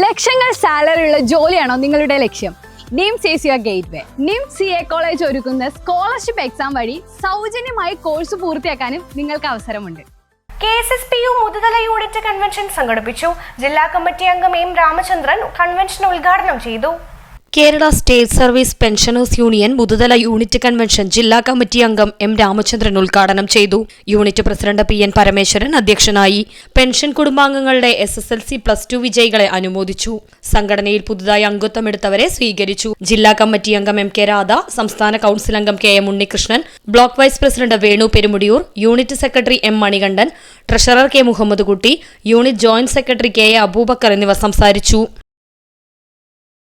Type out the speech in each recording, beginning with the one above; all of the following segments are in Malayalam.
ലക്ഷങ്ങൾ സാലറി ഉള്ള ജോലിയാണോ നിങ്ങളുടെ ലക്ഷ്യം? NIMS is your gateway NIMS C A college ഒരുക്കുന്ന സ്കോളർഷിപ്പ് എക്സാം വഴി സൗജന്യമായി കോഴ്സ് പൂർത്തിയാക്കാനും നിങ്ങൾക്ക് അവസരമുണ്ട്. K S S P U Muthuthala unit convention സംഘടിപ്പിച്ചു. ജില്ലാ കമ്മിറ്റി അംഗം എം രാമചന്ദ്രൻ കൺവെൻഷൻ ഉദ്ഘാടനം ചെയ്തു. Kerala state service pensioners union Muthuthala unit convention ജില്ലാ കമ്മിറ്റി അംഗം എം രാമചന്ദ്രൻ ഉദ്ഘാടനം ചെയ്തു. Unit president P N Parameswaran അധ്യക്ഷനായി. പെൻഷൻ കുടുംബാംഗങ്ങളുടെ S S L C plus two വിജയികളെ അനുമോദിച്ചു. സംഘടനയിൽ പുതുതായി അംഗത്വമെടുത്തവരെ സ്വീകരിച്ചു. ജില്ലാ കമ്മിറ്റി അംഗം എം കെ രാധ സംസ്ഥാന കൌൺസിൽ അംഗം K M Unnikrishnan block vice president Venu Perumudiyoor unit secretary M Manikandan treasurer K Muhammad Kutty unit joint secretary K A Aboobacker എന്നിവർ സംസാരിച്ചു.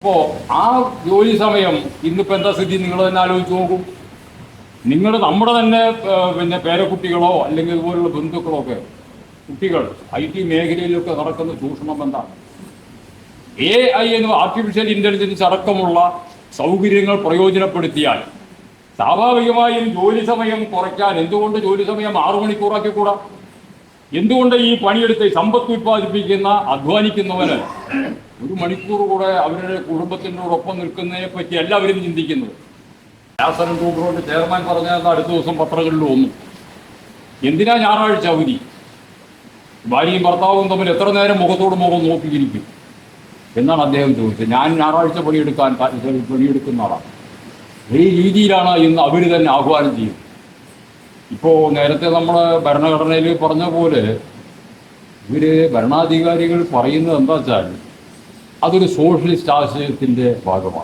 ഇപ്പോ ആ ജോലി സമയം ഇന്നിപ്പോ എന്താ സ്ഥിതി? നിങ്ങൾ തന്നെ ആലോചിച്ച് നോക്കൂ. നിങ്ങൾ നമ്മുടെ തന്നെ പിന്നെ പേരക്കുട്ടികളോ അല്ലെങ്കിൽ ഇതുപോലുള്ള ബന്ധുക്കളോ ഒക്കെ കുട്ടികൾ ഐ ടി മേഖലയിലൊക്കെ നടക്കുന്ന ചൂഷണം എന്താണ്? എ ഐ എന്ന് ആർട്ടിഫിഷ്യൽ ഇന്റലിജൻസ് അടക്കമുള്ള സൗകര്യങ്ങൾ പ്രയോജനപ്പെടുത്തിയാൽ സ്വാഭാവികമായും ജോലി സമയം കുറയ്ക്കാൻ എന്തുകൊണ്ട് ജോലി സമയം ആറു മണിക്കൂറാക്കിക്കൂടാ? എന്തുകൊണ്ട് ഈ പണിയെടുത്ത് സമ്പത്ത് ഉത്പാദിപ്പിക്കുന്ന അധ്വാനിക്കുന്നവന് ഒരു മണിക്കൂർ കൂടെ അവരുടെ കുടുംബത്തിനോടൊപ്പം നിൽക്കുന്നതിനെ പറ്റി എല്ലാവരും ചിന്തിക്കുന്നത് വ്യാസനം ഗ്രൂപ്പിലോട്ട് ചെയർമാൻ പറഞ്ഞത് അടുത്ത ദിവസം പത്രങ്ങളിൽ വന്നു. എന്തിനാ ഞായറാഴ്ച അവധി? ഭാര്യയും ഭർത്താവും തമ്മിൽ എത്ര നേരം മുഖത്തോട് മുഖം നോക്കിയിരിക്കും? എന്നാണ് അദ്ദേഹം ചോദിച്ചത്. ഞാൻ ഞായറാഴ്ച പണിയെടുക്കാൻ പണിയെടുക്കുന്ന ആളാണ്. ഈ രീതിയിലാണ് ഇന്ന് അവർ തന്നെ ആഹ്വാനം ചെയ്യുന്നത്. ഇപ്പോൾ നേരത്തെ നമ്മൾ ഭരണഘടനയിൽ പറഞ്ഞ പോലെ ഇവർ ഭരണാധികാരികൾ പറയുന്നത് എന്താ വെച്ചാൽ അതൊരു സോഷ്യലിസ്റ്റ് ആശയത്തിന്റെ ഭാഗമാണ്.